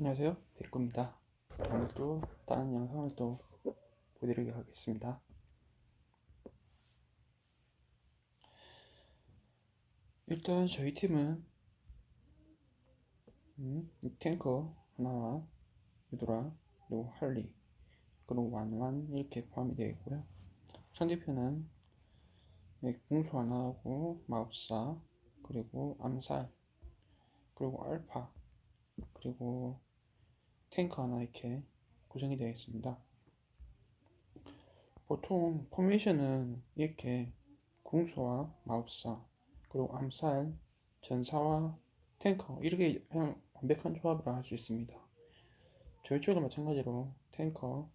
안녕하세요. 데리코입니다. 오늘 또 다른 영상을 또 보여드리도록 하겠습니다. 일단 저희 팀은 음, 이 탱커 하나와 유도라 그리고 할리 그리고 완완 이렇게 포함이 되어 있고요. 상대편은 네, 궁수 하나하고 마법사 그리고 암살 그리고 알파 그리고 탱크 하나 이렇게 구성이 되어 있습니다. 보통 포메이션은 이렇게 궁수와 마법사 그리고 암살, 전사와 탱커 이렇게 그냥 완벽한 조합으로 할 수 있습니다. 저희 쪽도 마찬가지로 탱커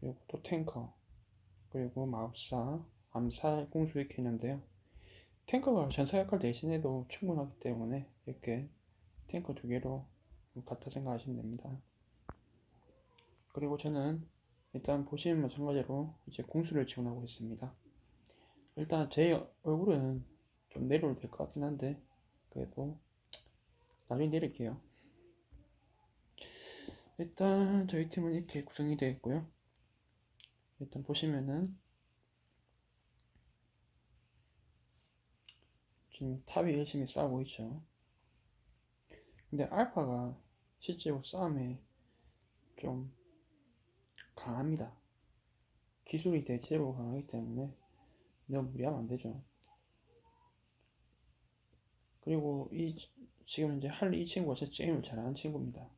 그리고 또 탱커 그리고 마법사, 암살, 궁수 이렇게 있는데요. 탱커가 전사 역할 대신해도 충분하기 때문에 이렇게 탱커 두 개로 같다 생각하시면 됩니다. 그리고 저는 일단 보시면 마찬가지로 이제 공수를 지원하고 있습니다. 일단 제 얼굴은 좀 내려도 될 것 같긴 한데 그래도 나중에 내릴게요. 일단 저희 팀은 이렇게 구성이 되어 있고요. 일단 보시면은 지금 탑이 열심히 싸우고 있죠. 근데 알파가 실제로 싸움에 좀 강합니다. 기술이 대체로 강하기 때문에 너무 무리하면 안 되죠. 그리고 이 지금 이제 할리 이 친구가 진짜 게임을 잘하는 친구입니다.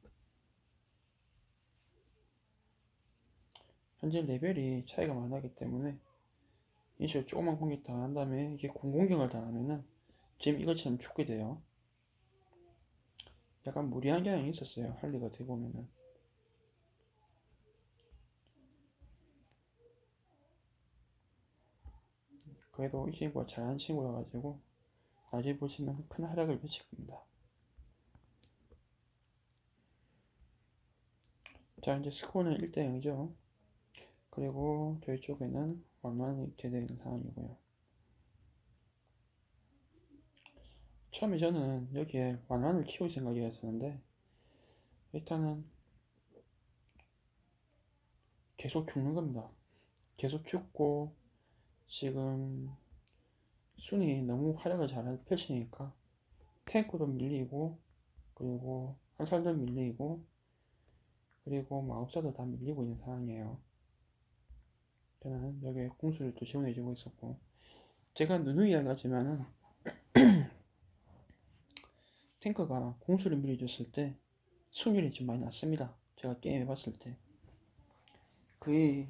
현재 레벨이 차이가 많이 나기 때문에 이제 조그만 공격 당한 다음에 이게 공공격을 당하면은 지금 이것처럼 죽게 돼요. 약간 무리한 경향이 있었어요. 할리가 어떻게 보면은. 그래도 이 친구가 잘하는 친구라 가지고 나중에 보시면 큰 활약을 펼칠 겁니다. 자 이제 스코어는 1대 0이죠. 그리고 저희 쪽에는 완만히 이렇게 되는 상황이고요. 처음에 저는 여기에 완환을 키울 생각이었었는데 일단은 계속 죽는 겁니다. 계속 죽고 지금 순이 너무 활약을 잘 펼치니까 탱크도 밀리고 그리고 한살도 밀리고 그리고 마법사도 다 밀리고 있는 상황이에요. 저는 여기에 공수를 또 지원해주고 있었고 제가 누누이 이야기하지만은 탱커가 공수를 밀어줬을 때 승률이 좀 많이 낮습니다. 제가 게임 해봤을 때. 그의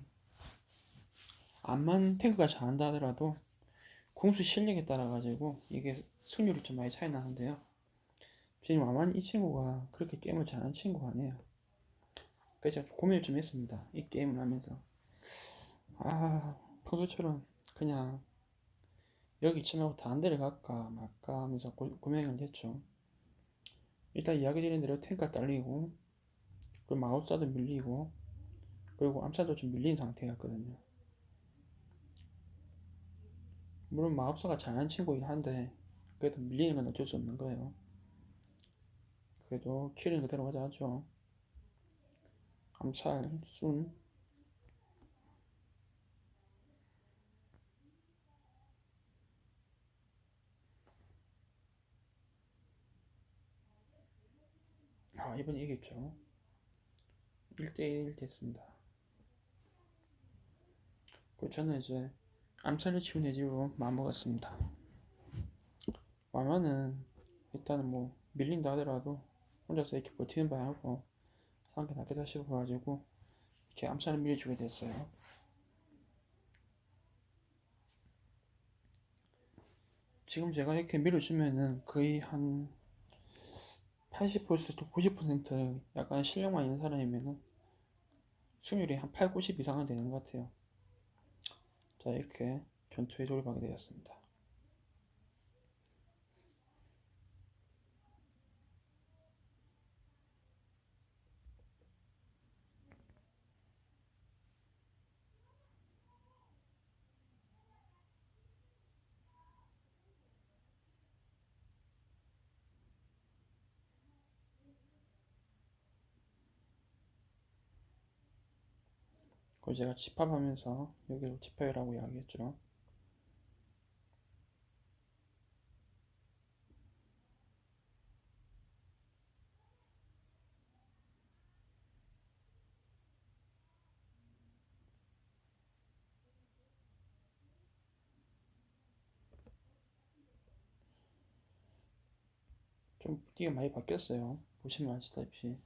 암만 탱크가 잘한다 하더라도 공수 실력에 따라 가지고 이게 승률이 좀 많이 차이 나는데요. 지금 암만 이 친구가 그렇게 게임을 잘하는 친구가 아니에요. 그래서 고민을 좀 했습니다. 이 게임을 하면서 아 평소처럼 그냥 여기 치마고 다른 데를 갈까 말까 하면서 고, 고민을 했죠. 일단 이야기 드린 대로 탱크가 딸리고 그리고 마법사도 밀리고 그리고 암사도 좀 밀린 상태였거든요. 물론 마법사가 잘하는 친구이긴 한데 그래도 밀리는 건 어쩔 수 없는 거예요. 그래도 킬은 그대로 가져가죠. 암살, 순. 아, 이번 이겼죠. 1대1 됐습니다. 그 저는 이제 암살을 치고 내집으로 마음먹었습니다. 와마는 일단은 뭐 밀린다 하더라도 혼자서 이렇게 버티는 바하고 상대 낫겠다 싶어가지고 이렇게 암살을 밀어주게 됐어요. 지금 제가 이렇게 밀어주면은 거의 한 80%, 90% 약간 실력만 있는 사람이면은 승률이 한 8, 90 이상은 되는 것 같아요. 자, 이렇게 전투에 돌입하게 되었습니다. 그걸 제가 집합하면서 여기로 집합이라고 이야기했죠. 좀 띠가 많이 바뀌었어요. 보시면 아시다시피.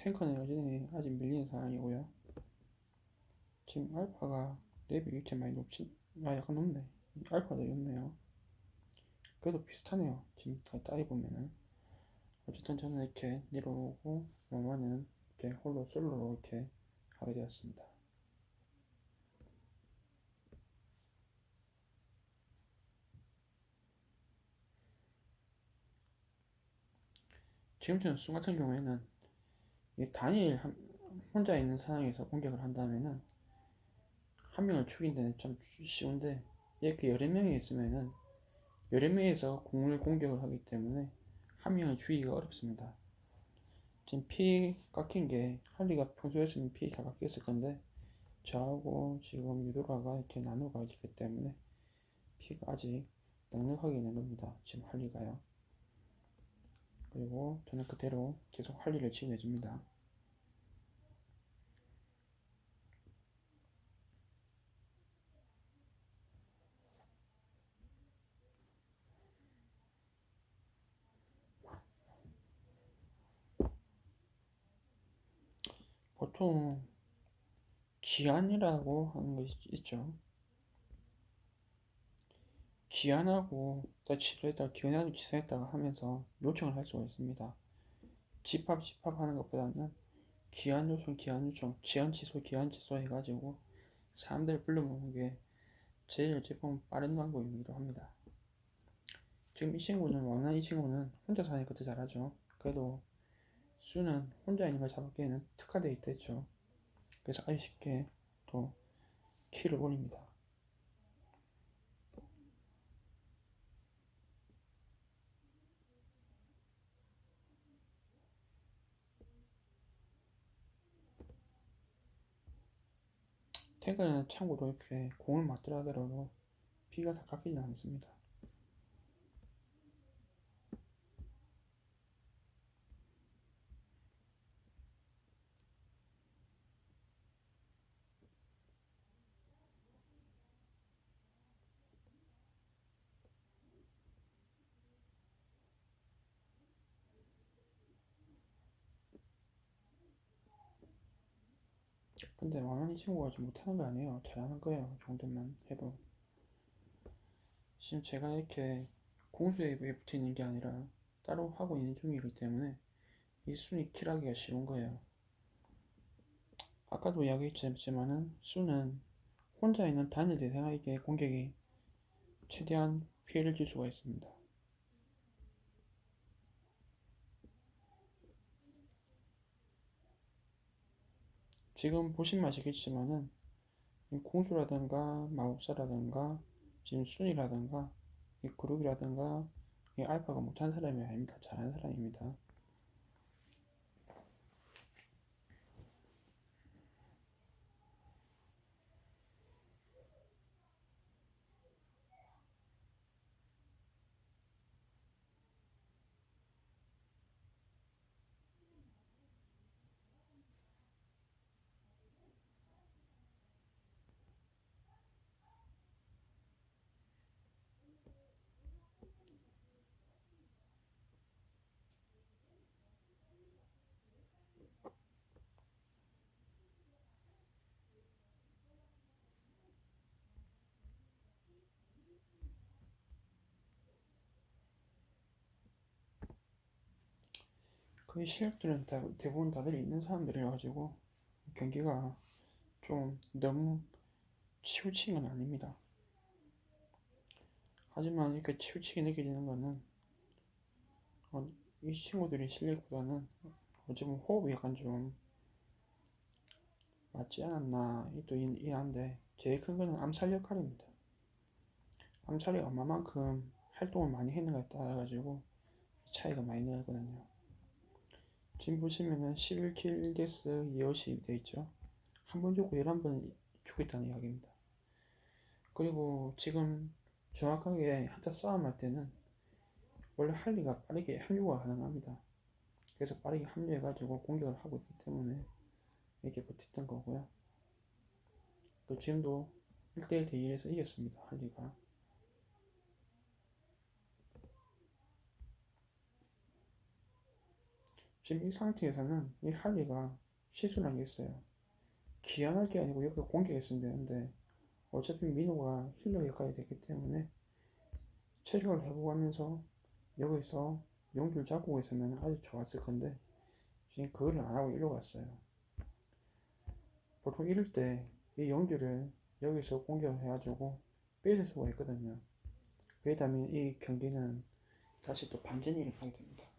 탱커는 여전히 아직 밀리는 상황이고요. 지금 알파가 랩이 이렇게 많이 높지, 아 약간 높네. 알파가 더 높네요. 그래도 비슷하네요. 지금 다 따져보면은. 어쨌든 저는 이렇게 내려오고, 영화는 이렇게 홀로 솔로로 이렇게 하게 되었습니다. 지금 순 같은 경우에는 이 단일 한, 혼자 있는 상황에서 공격을 한다면은 한 명을 죽인 데는 좀 쉬운데 이렇게 여러 명이 있으면은 여러 명에서 공을 공격을 하기 때문에 한 명을 죽이기가 어렵습니다. 지금 피 깎인 게 할리가 평소였으면 피 다 깎였을 건데 저하고 지금 유도라가 이렇게 나눠가 있기 때문에 피가 아직 넉넉하게 있는 겁니다. 지금 할리가요. 그리고 저는 그대로 계속 할리를 지원해줍니다. 보통 기한이라고 하는 것이 있죠. 기한하고 치료했다가 기한하고 취소했다가 하면서 요청을 할 수가 있습니다. 집합 집합하는 것보다는 기한 요청 기한 요청 기한 취소 기한 취소 해가지고 사람들 불러모으는 게 제일 보면 빠른 방법이기도 합니다. 지금 이 친구는 원한 이 친구는 혼자 사니까 더 잘하죠. 그래도 수는 혼자 있는 걸 잡기에는 특화되어 있겠죠. 그래서 아주 쉽게 또 키를 올립니다. 탱크는 참고로 이렇게 공을 맞더라 하더라도 피가 다 깎이지 않습니다. 근데 왕한이 친구가 좀 못하는 거 아니에요. 잘하는 거예요. 그 정도만 해도. 지금 제가 이렇게 공수에 붙어 있는 게 아니라 따로 하고 있는 중이기 때문에 이 순위 킬하기가 쉬운 거예요. 아까도 이야기했지만은 수는 혼자 있는 단일 대상에게 공격이 최대한 피해를 줄 수가 있습니다. 지금 보시면 아시겠지만은 공수라든가 마법사라든가 지금 순이라든가 이 그룹이라든가 이 알파가 못한 사람이 아닙니다. 잘하는 사람입니다. 거의 실력들은 다, 대부분 다들 있는 사람들이어가지고 경기가 좀 너무 치우친 건 아닙니다. 하지만 이렇게 치우치게 느껴지는 거는 어, 이 친구들이 실력보다는 어쩌면 호흡이 약간 좀 맞지 않았나 또 이해한데 제일 큰 거는 암살 역할입니다. 암살이 얼마만큼 활동을 많이 했는가에 따라 가지고 차이가 많이 나거든요. 지금 보시면은 11킬 1데스 2어시 되어 있죠. 한 번 죽고 11번 죽겠다는 이야기입니다. 그리고 지금 정확하게 한타 싸움할 때는 원래 할리가 빠르게 합류가 가능합니다. 그래서 빠르게 합류해가지고 공격을 하고 있기 때문에 이렇게 버텼던 거고요. 또 지금도 1대1 대1에서 이겼습니다. 할리가. 지금 이 상태에서는 이 할리가 실수를 한 게 있어요. 기한할 게 아니고 여기 공격했으면 되는데 어차피 민호가 힐러 역할이 됐기 때문에 체력을 회복하면서 여기서 용줄 잡고 있으면 아주 좋았을 건데 지금 그걸 안 하고 이리로 갔어요. 보통 이럴 때이 용줄을 여기서 공격을 해가지고 뺏을 수가 있거든요. 그렇다면 이 경기는 다시 또 반전이 일어나게 됩니다.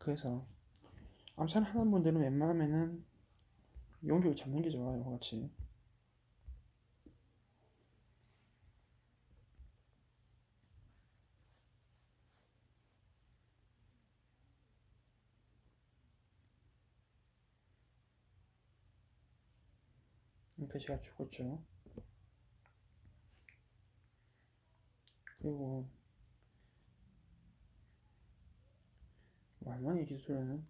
그래서 암살 하는 분들은 웬만하면은 용줄 잡는 게 좋아요, 같이. 배시가 죽었죠. 그리고 말만의 기술은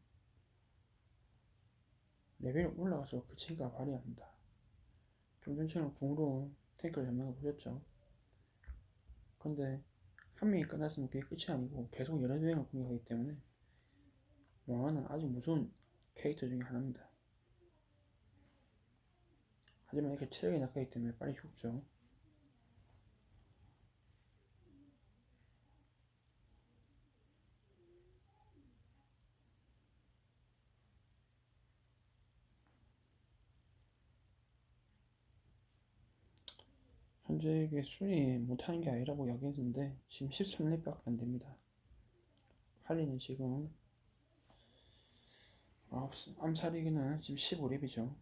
레벨이 올라가서 그 친구가 발휘합니다. 좀 전처럼 궁으로 탱크를 잡는 거 보셨죠? 근데 한 명이 끝났으면 그게 끝이 아니고 계속 여러 명을 공격하기 때문에 왕화는 아주 무서운 캐릭터 중에 하나입니다. 하지만 이렇게 체력이 낮기 때문에 빨리 죽죠. 현재 이게 순위 못하는 게 아니라고 이야기했는데 지금 13렙밖에 안 됩니다. 할리는 지금 암살이기는 지금 15렙이죠.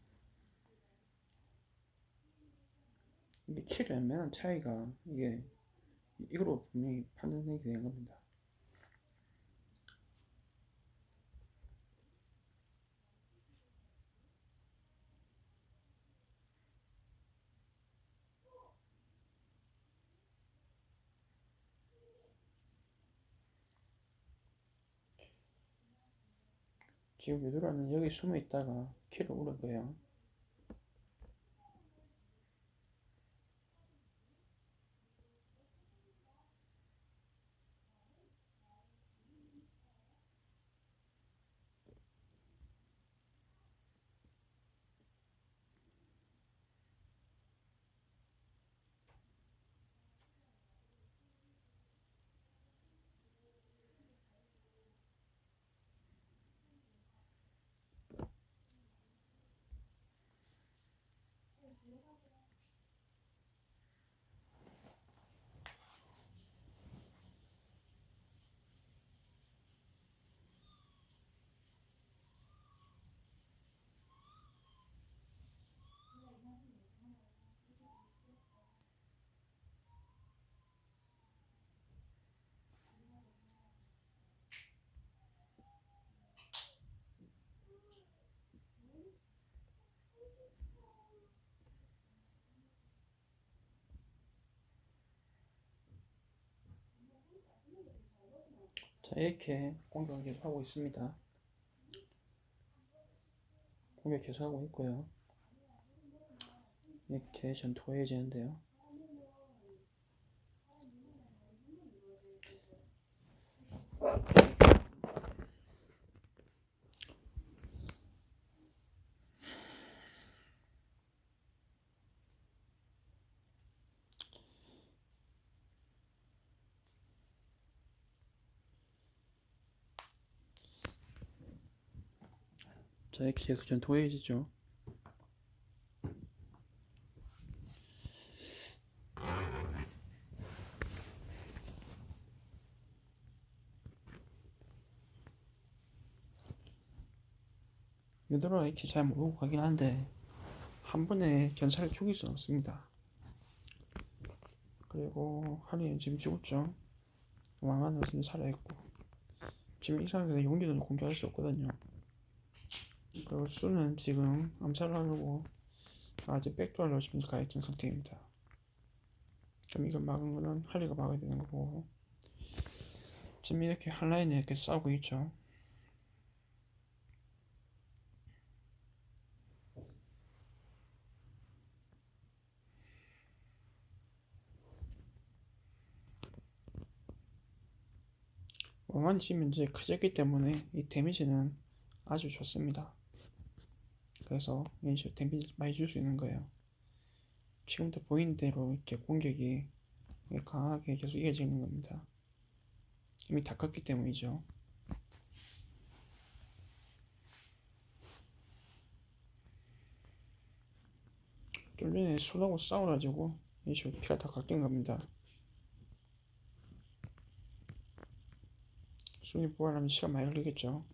이게 킬의 웬만한 차이가 이게 이거로 분명히 판단되게 되는 겁니다. 지금 유도라는 여기 숨어 있다가 킬을 오른 거예요. 자 이렇게 공격을 계속하고 있습니다. 공격 계속하고 있고요. 이렇게 전투가 이어지는데요. 자, 이렇게 계속 전통해지죠. 얘들아 이렇게 잘 모르고 가긴 한데 한 번에 견사를 죽일 수는 없습니다. 그리고 하루는 지금 죽었죠. 왕하는 살아있고 지금 이상하게 용기는 공개할 수 없거든요. 수는 지금 암살을 하려고 아직 백도어를 지금 가있던 상태입니다. 그럼 이걸 막은 거는 하리가 막아야 되는 거고 지금 이렇게 한 라인에 이렇게 싸우고 있죠. 왕만이 지금 이제 커졌기 때문에 이 데미지는 아주 좋습니다. 그래서 이런 식으로 데미지 많이 줄 수 있는 거예요. 지금도 보이는 대로 이렇게 공격이 강하게 계속 이어지는 겁니다. 이미 다 컸기 때문이죠. 좀 전에 손하고 싸워가지고 이런 피가 다 깎인 겁니다. 순위 부활하면 시간 많이 걸리겠죠.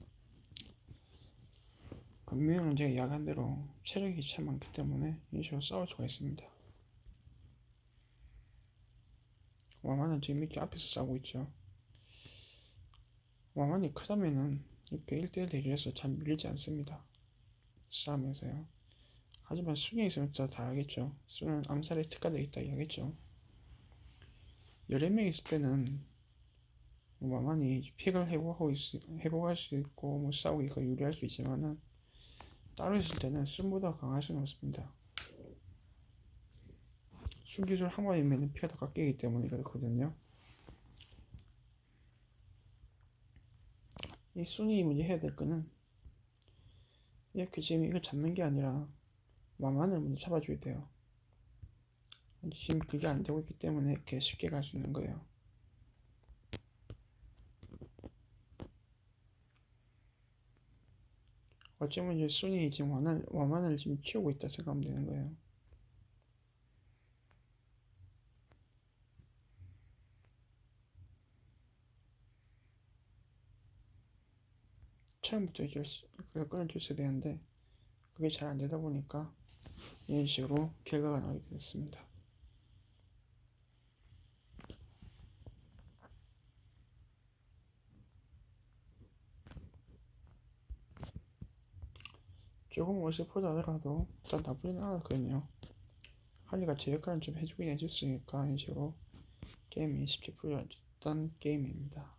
분명히 제가 야간 대로 체력이 참 많기 때문에 이런 식으로 싸울 수가 있습니다. 와마는 지금 이렇게 앞에서 싸우고 있죠. 와만이 크다면은 이렇게 1대1 대결에서 잘 밀리지 않습니다. 싸움에서요. 하지만 순이 있으면 다 하겠죠. 순은 암살에 특화되어 있다 이야기겠죠. 여러 명 있을 때는 와만이 픽을 회복하고 있, 회복할 수 있고 뭐 싸우기가 유리할 수 있지만은 따로 있을 때는 순보다 강할 수는 없습니다. 순 기술 한 번이면 피가 더 깎이기 때문에 그렇거든요. 이 순위 문제 해야 될 거는 이렇게 지금 이걸 잡는 게 아니라 왕안을 먼저 잡아줘야 돼요. 지금 그게 안 되고 있기 때문에 이렇게 쉽게 갈 수 있는 거예요. 어쩌면 이제 순이 지금 완을, 완만을 지금 키우고 있다 생각하면 되는 거예요. 처음부터 이걸 그걸 끊어줬어야 되는데 그게 잘 안 되다 보니까 이런 식으로 결과가 나오게 됐습니다. 조금 어설프다 하더라도 일단 나쁘진 않았거든요. 할리가 제 역할은 좀 해주긴 해줬으니까 식으로 게임이 쉽게 풀렸던 게임입니다.